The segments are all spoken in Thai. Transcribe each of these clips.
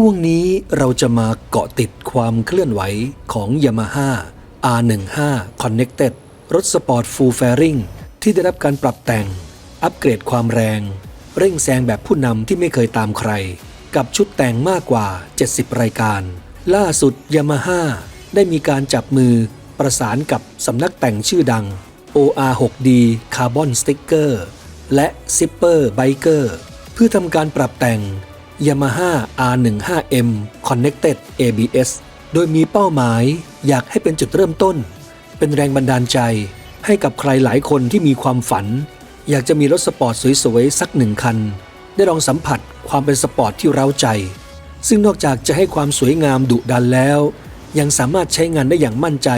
ช่วงนี้เราจะมาเกาะติดความเคลื่อนไหวของ Yamaha R15 Connected รถสปอร์ต Full Fairing ที่ได้รับการปรับแต่ง อัปเกรดความแรง เร่งแซงแบบผู้นำที่ไม่เคยตามใคร กับชุดแต่งมากกว่า 70 รายการ ล่าสุด Yamaha ได้มีการจับมือประสานกับสำนักแต่งชื่อดัง OR6D Carbon Sticker และ Zipper Biker เพื่อทำการปรับแต่ง Yamaha R15M Connected ABS โดยมีเป้าหมายอยากให้เป็นจุดเริ่มต้น เป็นแรงบันดาลใจให้กับใครหลายคนที่มีความฝัน อยากจะมีรถสปอร์ตสวยๆ สักหนึ่งคัน ได้ลองสัมผัสความเป็นสปอร์ตที่เร้าใจ ซึ่งนอกจากจะให้ความสวยงามดุดันแล้ว ยังสามารถใช้งานได้อย่างมั่นใจ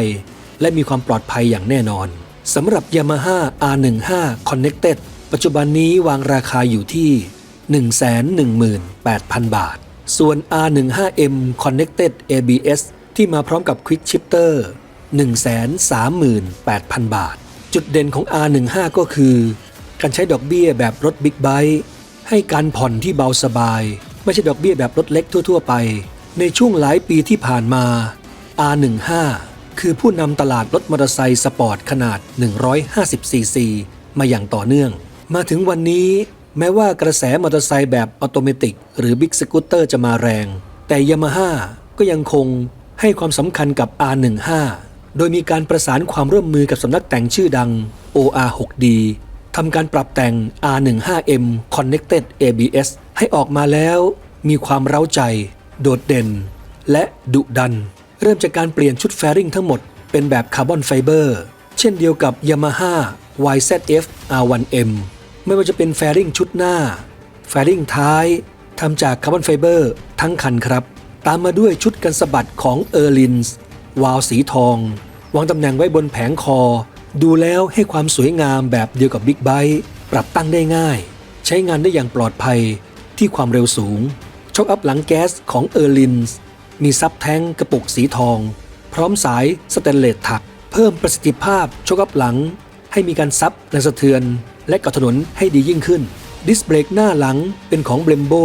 และมีความปลอดภัยอย่างแน่นอนสำหรับ Yamaha R15 Connected ปัจจุบันนี้วางราคาอยู่ที่ 118,000 บาท ส่วน R15M Connected ABS ที่มาพร้อมกับ Quick Shifter 138,000 บาท จุดเด่นของ R15 ก็คือ การใช้ดอกเบี้ยแบบรถบิ๊กไบค์ให้การผ่อนที่เบาสบาย ไม่ใช่ดอกเบี้ยแบบรถเล็กทั่ว ๆ ไป ในช่วงหลายปีที่ผ่านมา R15 คือผู้นำตลาดรถมอเตอร์ไซค์สปอร์ตขนาด 150cc มาอย่างต่อเนื่อง มาถึงวันนี้ แม้ว่ากระแสมอเตอร์ไซค์แบบออโตเมติกหรือบิ๊กสกูตเตอร์จะมาแรง แต่ Yamaha ก็ยังคงให้ความสำคัญกับ R15 โดยมีการประสานความร่วมมือกับสำนักแต่งชื่อดัง OR6D ทำการปรับแต่ง R15M Connected ABS ให้ออกมาแล้วมีความเร้าใจ โดดเด่น และดุดัน เริ่มจากการเปลี่ยนชุดแฟริงทั้งหมดเป็นแบบคาร์บอนไฟเบอร์ เช่นเดียวกับ Yamaha YZF R1M ไม่ว่าจะเป็นแฟริงชุดหน้า แฟริงท้ายทำจากคาร์บอนไฟเบอร์ทั้งคันครับ ตามมาด้วยชุดกันสะบัดของ e r l i n s วาล์วสีทอง วางตำแหน่งไว้บนแผงคอ ดูแล้วให้ความสวยงามแบบเดียวกับบิ๊กไบค์ปรับตั้งได้ง่าย ใช้งานได้อย่างปลอดภัยที่ความเร็วสูงช็อคอัพหลังแก๊สของ e r l i n s มีซับแท้งกระปุกสีทอง พร้อมสายสแตนเลสถัก เพิ่มประสิทธิภาพช็อคอัพหลัง ให้มีการซับแรงสะเทือน และกาะถนนให้ดียิ่งขึ้น ดิสเบรกหน้าหลังเป็นของ Brembo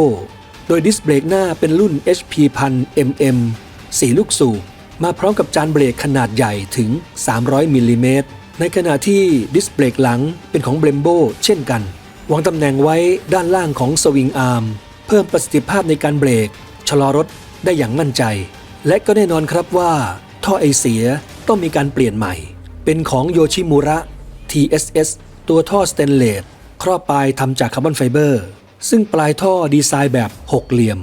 โดยดิสเบรกหน้าเป็นรุ่น HP 1000 mm 4 ลูกสูบมาพร้อมกับจานเบรกขนาดใหญ่ถึง 300 มิลลิเมตร ในขณะที่ดิสเบรกหลังเป็นของ Brembo เช่นกัน วางตำแหน่งไว้ด้านล่างของสวิงอาร์ม เพิ่มประสิทธิภาพในการเบรก ชะลอรถได้อย่างมั่นใจ และก็แน่นอนครับว่า ท่อไอเสียต้องมีการเปลี่ยนใหม่ เป็นของโยชิมุระ TSS ตัวท่อสเตนเลสครอบปลายทำจากคาร์บอนไฟเบอร์ ซึ่งปลายท่อดีไซน์แบบหกเหลี่ยม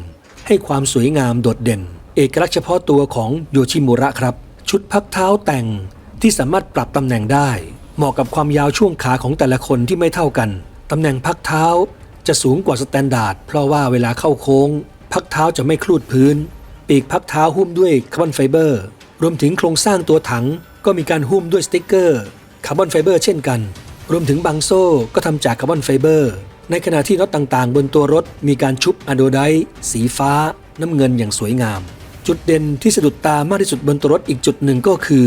ให้ความสวยงามโดดเด่น เอกลักษณ์เฉพาะตัวของโยชิมุระครับ ชุดพักเท้าแต่งที่สามารถปรับตำแหน่งได้ เหมาะกับความยาวช่วงขาของแต่ละคนที่ไม่เท่ากัน ตำแหน่งพักเท้าจะสูงกว่าสแตนดาร์ดเพราะว่าเวลาเข้าโค้ง พักเท้าจะไม่คลูดพื้น ปีกพักเท้าหุ้มด้วยคาร์บอนไฟเบอร์ รวมถึงโครงสร้างตัวถังก็มีการหุ้มด้วยสติ๊กเกอร์คาร์บอนไฟเบอร์เช่นกัน รวมถึงบางโซ่ก็ทำจากคาร์บอนไฟเบอร์ ในขณะที่น็อตต่างๆ บนตัวรถมีการชุบอะโดไดต์สีฟ้า น้ำเงินอย่างสวยงาม จุดเด่นที่สะดุดตามากที่สุดบนตัวรถอีกจุดหนึ่งก็คือ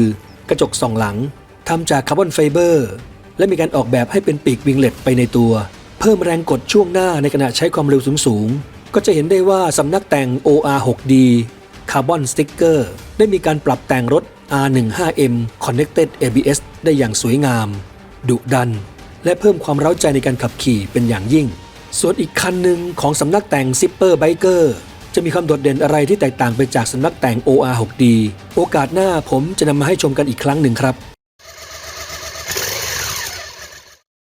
กระจกสองหลังทำจากคาร์บอนไฟเบอร์ และมีการออกแบบให้เป็นปีกวิงเล็ตไปในตัว เพิ่มแรงกดช่วงหน้าในขณะใช้ความเร็วสูงๆก็จะเห็นได้ว่าสำนักแต่ง OR6D Carbon Sticker ได้มีการปรับแต่งรถ R15M Connected ABS ได้อย่างสวยงาม ดุดัน และเพิ่มความเร้าใจในการขับขี่เป็นอย่างยิ่ง ส่วนอีกคันหนึ่งของสำนักแต่งซิปเปอร์ไบเกอร์จะมีความโดดเด่นอะไรที่แตกต่างไปจากสำนักแต่ง OR6D โอกาสหน้าผมจะนำมาให้ชมกันอีกครั้งหนึ่งครับ